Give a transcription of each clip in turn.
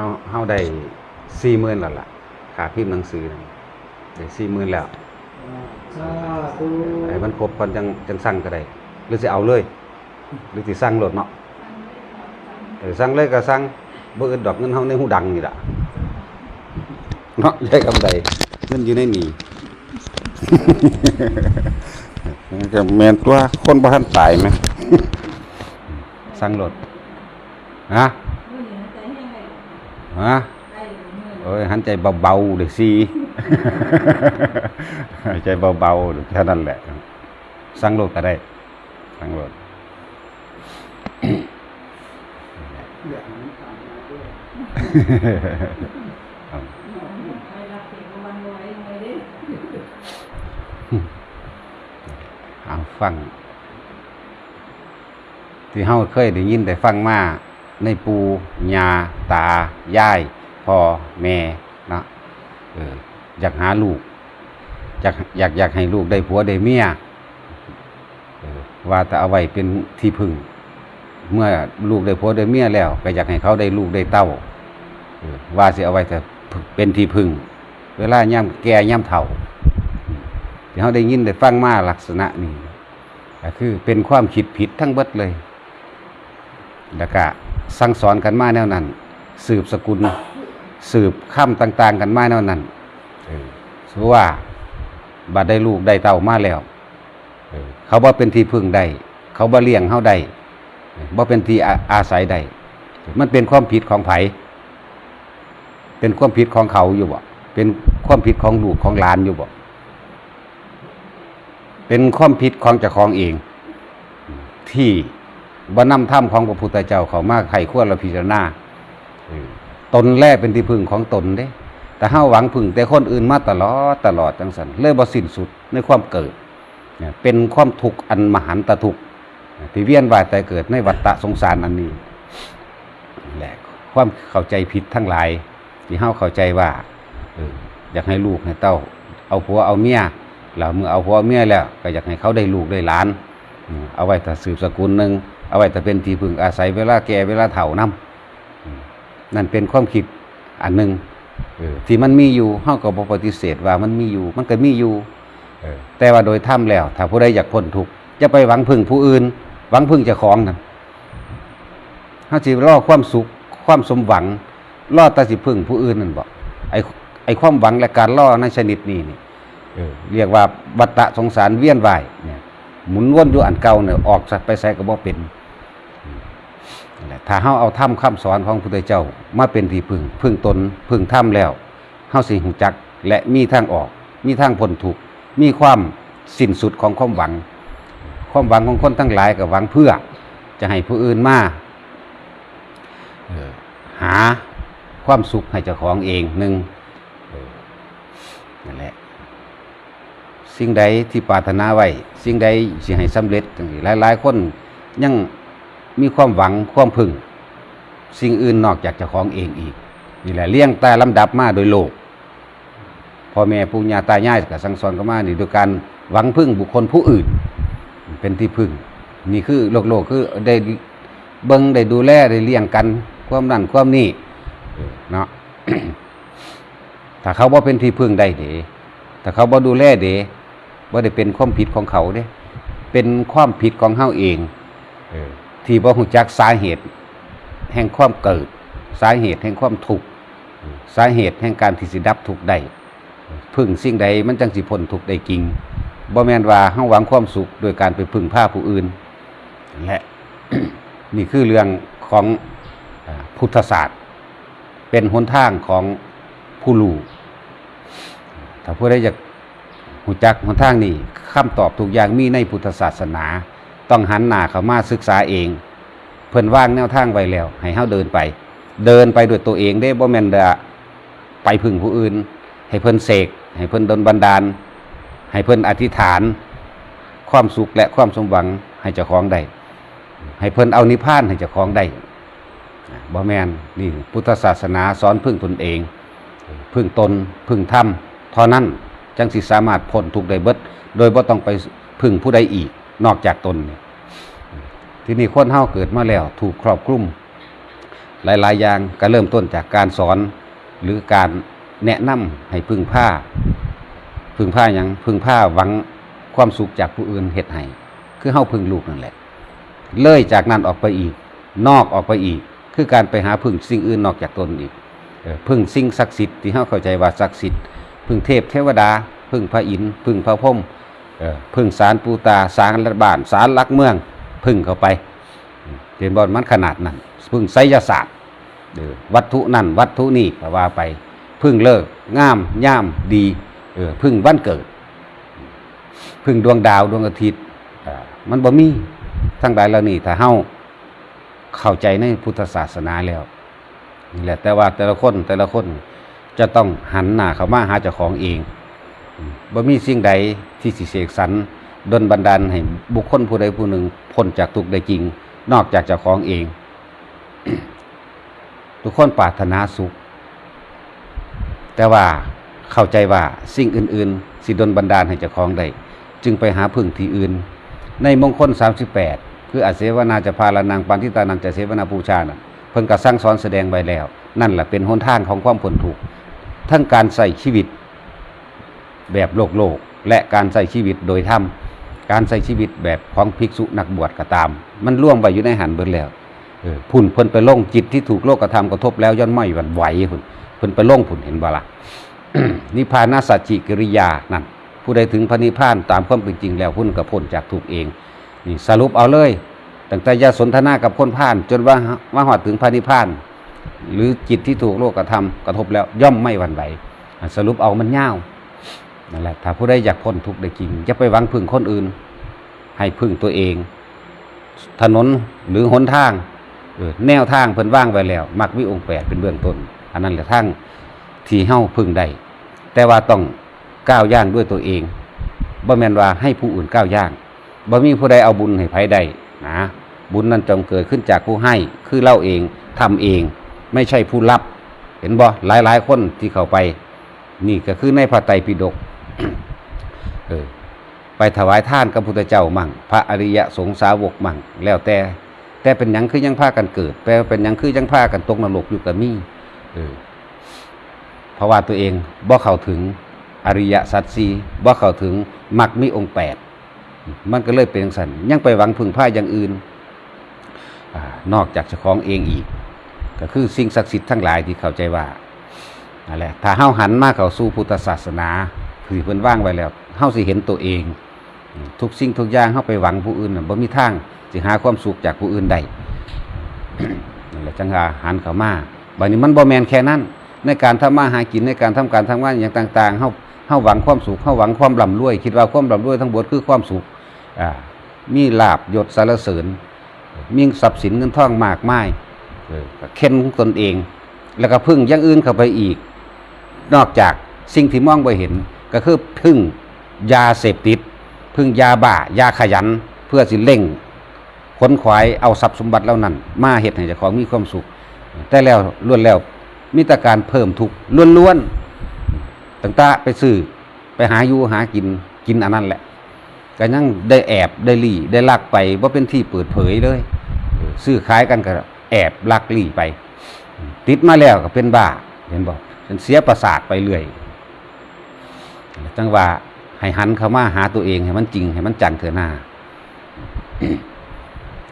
เฮาเฮาได้สี่หมื่นแล้วล่ะค่าพิมพ์หนังสือนั่นได้สี่หมื่นแล้วสาธุไอ้มันครบก่อนจังจังสั่งก็ได้หรือสิเอาเลย หรือสิสั่งโลดเนาะเออสั่งเลยก็สั่งบ่อึดดอกเงินเฮาในหูดังนี่ล่ะเนาะใช้คำใดเงินอยู่ในนี่ก็แม่นตัวคนบ่ทันตายไหมสั่งโลดฮะ ฮะโอ้ยหันใจเบาๆเด็กซีใจเบาๆแค่นั้นแหละสั่งโลดก็ได้สั่งโลดอยากให้ามมาด้วยเอาฟัง ที่เฮาเคยได้ยินได้ฟังมา ในปูยาตายายพ่อแม่นะเอออยากหาลูกอยากอยากอยากให้ลูกได้ผัวได้เมียว่าแต่เอาไว้เป็นที่พึ่ง เมื่อลูกได้ผัวได้เมียแล้ว ก็อยากให้เขาได้ลูกได้เต้าว่าสิเอาไว้แต่เป็นที่พึ่ง เวลาย่ำแก่ย่ำเฒ่าที่เขาได้ยินได้ฟังมาลักษณะนี้ก็คือเป็นความคิดผิดทั้งเบิดเลย แล้วก็สั่งสอนกันมาแนวนั้น สืบสกุล สืบข้ามต่าง ๆ กันมาแนวนั้นเออสมมติว่าบัดได้ลูกได้เต้ามาแล้วเขาบ่เป็นที่พึ่งได้เขาบ่เลี้ยงเฮาได้บ่เป็นที่อาอาศัยได้มันเป็นความผิดของไผเป็นความผิดของเขาอยู่บ่เป็นความผิดของลูกของหลานอยู่บ่เป็นความผิดของเจ้าของเองที่ บ่นำธรรมของพระพุทธเจ้าเขามาไขควเราพิจารณาตนแลเป็นที่พึ่งของตนเด้ แต่เฮาหวังพึ่งแต่คนอื่นมาตลอดตลอดจังสันเลยบ่สิ้นสุดในความเกิดเป็นความทุกข์อันมหันตทุกข์ที่เวียนว่ายแต่เกิดในวัฏฏะสงสารอันนี้แหละความเข้าใจผิดทั้งหลาย ที่เฮาเข้าใจว่าอยากให้ลูกให้เต้า เอาผัวเอาเมียแล้วเมื่อเอาผัวเอาเมียแล้ว ก็อยากให้เขาได้ลูกได้หลาน เอาไว้แต่สืบสกุลหนึ่ง เอาไว้แต่เป็นที่พึ่งอาศัยเวลาแก่เวลาเฒ่านํนั่นเป็นความคิดอันหนึ่งที่มันมีอยู่เฮาก็บ่ปฏิเสธว่ามันมีอยู่ มันก็มีอยู่เอแต่ว่าโดยถ้ำแล้ว ถ้าผู้ใดอยากพ้นทุกข์จะไปหวังพึ่งผู้อื่น หวังพึ่งเจ้าของนั่นเฮาสิรอความสุขความสมหวังรอแต่สิพึ่งผู้อื่นนั่นบ่ไอ้ไอ้ความหวังและการรอในชนิดนี้นี่เออเรียกว่าวัฏฏะสงสารเวียนว่ายเนี่ยหมุนวนอยู่อันเก่าเนี่ยออกไปไสก็บ่เป็น แหละถ้าเฮาเอาถ้ำคำสอนของพระพุทธเจ้ามาเป็นที่พึ่งพึ่งตนพึ่งถ้ำแล้วเฮาสิหูจักและมีทางออก มีทางพ้นทุกข์มีความสิ้นสุดของความหวัง ความหวังของคนทั้งหลายก็หวังเพื่อ จะให้ผู้อื่นมาหาความสุขให้เจ้าของเองหนึ่งนั่นแหละสิ่งใดที่ปรารถนาไว้ สิ่งใดสิให้สำเร็จจังซี้หลายคนยัง มีความหวังความพึ่ง สิ่งอื่นนอกจากเจ้าของเองอีกนี่แหละเลี้ยงแต่ลำดับมาโดยโลกพ่อแม่ปู่ย่าตายายกับสังสอนก็มานี่โดยการหวังพึ่งบุคคลผู้อื่น เป็นที่พึ่ง นี่คือโลกโลกคือได้เบิ้งได้ดูแลได้เลี้ยงกัน ความนั่นความนี่เนาะถ้าเขาบ่เป็นที่พึ่งได้เดถ้าเขาบ่ดูแลเดบ่ได้เป็นความผิดของเขาเด้เป็นความผิดของเฮาเองเอ ที่บ่ฮู้จักสาเหตุ แห่งความเกิด สาเหตุแห่งความทุกข์สาเหตุแห่งการที่สิดับทุกข์ได้พึ่งสิ่งใดมันจังสิพ้นทุกข์ได้จริงบ่แม่นว่าเฮาหวังความสุขโดยการไปพึ่งพาผู้อื่นและนี่คือเรื่องของพุทธศาสตร์ เป็นหนทางของผู้รู้ถ้าผู้ใดอยากหูจักหนทางนี้คำตอบทุกอย่างมีในพุทธศาสนา ต้องหันหน้าเข้ามาศึกษาเอง เพิ่นว่างแนวทางไว้แล้ว ให้เฮาเดินไป เดินไปด้วยตัวเองได้บ่แม่นว่าไปพึ่งผู้อื่น ให้เพิ่นเสกให้เพิ่นดลบันดาล ให้เพิ่นอธิษฐาน ความสุขและความสมหวังให้เจ้าของได้ให้เพิ่นเอานิพพานให้เจ้าของได้บ่แม่นนี่พุทธศาสนาสอนพึ่งตนเอง พึ่งตนพึ่งธรรมเท่านั้นจังสิสามารถพ้นทุกข์ได้เบิด โดยบ่ต้องไปพึ่งผู้ใดอีก นอกจากตน ที่นี่คนเฮาเกิดมาแล้ว ถูกครอบคลุมหลาย ๆ อย่างก็เริ่มต้นจากการสอนหรือการแนะนำให้พึ่งผ้า พึ่งผ้ายังพึ่งผ้าหวังความสุขจากผู้อื่นเฮ็ดให้คือเฮาพึ่งลูกนั่นแหละ เลยจากนั้นออกไปอีก นอกออกไปอีก คือการไปหาพึ่งสิ่งอื่นนอกจากตนอีกพึ่งสิ่งศักดิ์สิทธิ์ที่เฮาเข้าใจว่าศักดิ์สิทธิ์พึ่งเทพเทวดา พึ่งพระอินทร์พึ่งพระพรหม พึ่งสารปูตาสารรัฐบาลสารลักเมือง พึ่งเข้าไปเห็นบอลมันขนาดนั้น พึ่งไสยศาสตร์เออวัตถุนั่นวัตถุนี่ก็ว่าไป พึ่งเลิกงามย่ามดีเออพึ่งวันเกิด พึ่งดวงดาวดวงอาทิตย์มันบ่มีทั้งหลายเหล่านี้ถ้าเฮาเข้าใจในพุทธศาสนาแล้วนี่แหละแต่ว่าแต่ละคนแต่ละคนจะต้องหันหน้าเข้ามาหาเจ้าของเอง บ่มีสิ่งใดที่สิเสกสรรดลบันดาลให้บุคคลผู้ใดผู้หนึ่งพ้นจากทุกข์ได้จริง นอกจากเจ้าของเอง ทุกคนปรารถนาสุข แต่ว่าเข้าใจว่าสิ่งอื่น ๆ สิดลบันดาลให้เจ้าของได้จึงไปหาพึ่งที่อื่น ในมงคล 38 คืออาเสวนาจะพาลานังปันทิตานังจะเสวนาปูชานะเพิ่นก็สร้างสอนแสดงไว้แล้ว นั่นแหละเป็นหนทางของความพ้นทุกข์ทั้งการใส่ชีวิต แบบโลกโลก และการใส่ชีวิตโดยธรรมการใส่ชีวิตแบบของภิกษุนักบวชก็ตาม มันร่วมไว้อยู่ในหันเบิดแล้วพุ่นเพิ่นไปลงจิตที่ถูกโลกกระทำกระทบแล้วย่อนไม่หวั่นไหวพุ่นเพิ่นไปลงพุ่นเห็นบ่ละนิพพานาสัจจิกิริยานั่นผู้ใดถึงพระนิพพานตามความเป็นจริงแล้วพุ่นก็พ้นจากทุกเองนี่สรุปเอาเลยตั้งแต่ยาสนทนากับคนผ่าน จนว่าว่าหอดถึงพระนิพพาน หรือจิตที่ถูกโลกกระทำกระทบแล้วย่อมไม่หวั่นไหวสรุปเอามันเง่าว นั่นแหละถ้าผู้ใดอยากพ้นทุกข์ได้จริงอย่าไปหวังพึ่งคนอื่น ให้พึ่งตัวเอง ถนนหรือหนทางแนวทางเพิ่นว่างไว้แล้วมักวิองแปดเป็นเบื้องต้น อันนั้นแหละทางที่เฮ้าพึ่งได้แต่ว่าต้องก้าวย่างด้วยตัวเองบ่แมนว่าให้ผู้อื่นก้าวย่างบ่มีผู้ใดเอาบุญให้ไผได้นะบุญนั้นจงเกิดขึ้นจากผู้ให้คือเล่าเองทำเอง ไม่ใช่ผู้รับ เห็นบ่หลายหลายๆ คนที่เข้าไป นี่ก็คือในพระไตรปิฎก เออไปถวายท่านกับพุทธเจ้ามั่ง พระอริยะสงสาวกมั่ง แล้วแต่ แต่เป็นยังคือยังพากันเกิด แปลว่เป็นยังคือยังพากันตกนรกอยู่กับมีเออเพราะว่าตัวเองบ่เข้าถึงอริยสัจสีบ่เข้าถึงมรรคมีองค์แปดมันก็เลยเป็นสันยังไปหวังพึ่งพาอย่างอื่นอนอกจากเจ้าของเองอีก ก็คือสิ่งศักดิ์สิทธิ์ทั้งหลายที่เข้าใจว่านั่นแหละถ้าเฮาหันมาเข้าสู่พุทธศาสนา คือเพิ่นว่างไว้แล้วเฮาสิเห็นตัวเอง ทุกสิ่งทุกอย่างเฮาไปหวังผู้อื่นบ่มีทางสิหาความสุขจากผู้อื่นได้นั่นแหละจังหาหันเข้ามาบัดนี้มันบ่แมนแค่นั้น ในการทำมาหากินในการทำการทำงานอย่างต่างๆเฮาเฮาหวังความสุขเฮาหวังความร่ำรวย คิดว่าความร่ำรวยทั้งหมดคือความสุขอ่ามีลาบยศสรรเสริญมีทรัพย์สินเงินทองมากมายเออเค้นตนเอง แล้วก็พึ่งอย่างอื่นเข้าไปอีก นอกจากสิ่งที่มองไปเห็น ก็คือพึ่งยาเสพติด พึ่งยาบ้ายาขยัน เพื่อสิเร่งขนขวายเอาทรัพย์สมบัติเหล่านั้น มาเฮ็ดให้เจ้าของมีความสุข แต่แล้วล้วนแล้วมีแต่การเพิ่มทุกข์ล้วนๆตั้งแตาไปซื้อไปหาอยู่หากินกินอันนั้นแหละก็ยังได้แอบได้ลี่ได้ลักไปว่าเป็นที่เปิดเผยเลยซื้อขายกันก็แอบลักลี่ไป ติดมาแล้วก็เป็นบ้าเห็นบอกฉันเสียประสาทไปเรื่อย จังว่าให้หันเข้ามาหาตัวเองให้มันจริงให้มันจังเถอหน้า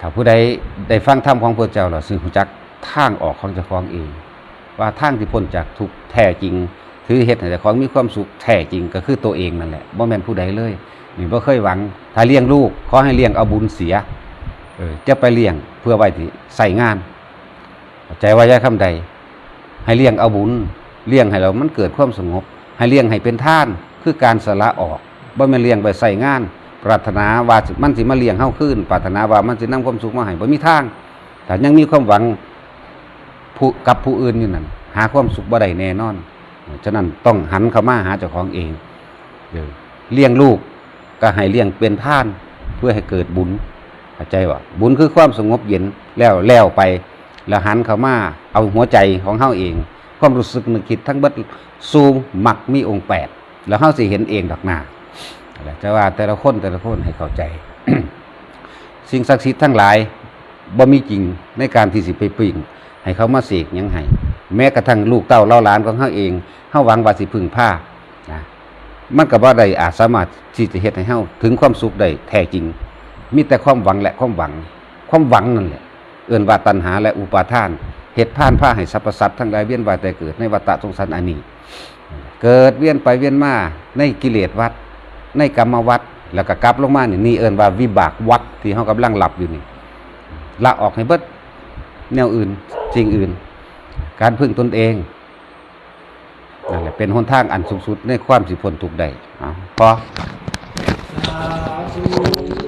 ถ้าผู้ใดได้ฟังธรรมของพระเจ้าเราซึ่งรู้จักทางออกของเจ้าของเอง ว่าทางที่พ้นจากทุกแท้จริง คือเหตุให้เจ้าของมีความสุขแท้จริงก็คือตัวเองนั่นแหละบ่แม่นผู้ใดเลยนี่บ่เคยหวัง ถ้าเลี้ยงลูกขอให้เลี้ยงเอาบุญเสียเออจะไปเลี้ยงเพื่อไว้ที่ใส่งานใจว่าอย่าคำใด ให้เลี้ยงเอาบุญเลี้ยงให้เรามันเกิดความสงบ ให้เลี้ยงให้เป็นท่าน คือการสละออกบ่แม่เลี้ยงไปใส่งาน ปรารถนาว่ามันสิมาเลี้ยงเฮาขึ้น ปรารถนาว่ามันสินำความสุขมาให้บ่มีทางแต่ยังมีความหวังผู้กับผู้อื่นอยู่นั่นหาความสุขบ่ได้แน่นอนฉะนั้นต้องหันเข้ามาหาเจ้าของเองเออเลี้ยงลูกก็ให้เลี้ยงเป็นท่านเพื่อให้เกิดบุญเข้าใจว่าบุญคือความสงบเย็นแล้วแล้วไป แล้วหันเข้ามาเอาหัวใจของเฮาเอง ความรู้สึกนึกคิดทั้งเบิดซูมมักมีองค์แปด แล้วเฮาสิเห็นเองดอกหน้าจะว่าแต่ละคนแต่ละคนให้เข้าใจ สิ่งศักดิ์สิทธิ์ทั้งหลายบ่มีจริงในการที่สิไปปิ่งให้เขามาเสกยังให้แม้กระทั่งลูกเต้าเล่าหลานของเฮาเองเฮาหวังว่าสิพึ่งพานะมันก็บ่ได้อาจสามารถที่จะเฮ็ดให้เฮาถึงความสุขได้แท้จริง มีแต่ความหวังและความหวัง ความหวังนั่นแหละ เอื่นว่าตัณหาและอุปาทานเหตุผ่านผ้าให้สรรพสัตว์ทั้งหลายเวียนว่ายแต่เกิดในวัฏสงสารอันนี้ เกิดเวียนไปเวียนมาในกิเลสวัฏในกรรมวัฏแล้วก็กลับลงมานี่นี่เอิ้นว่าวิบากวัฏที่เฮากำลังหลับอยู่นี่ละออกให้เบิดแนวอื่นสิ่งอื่น การพึ่งตนเองนั่นแหละเป็นหนทางอันสูงสุดในความสิพ้นทุกข์ได้เอพอสาธุ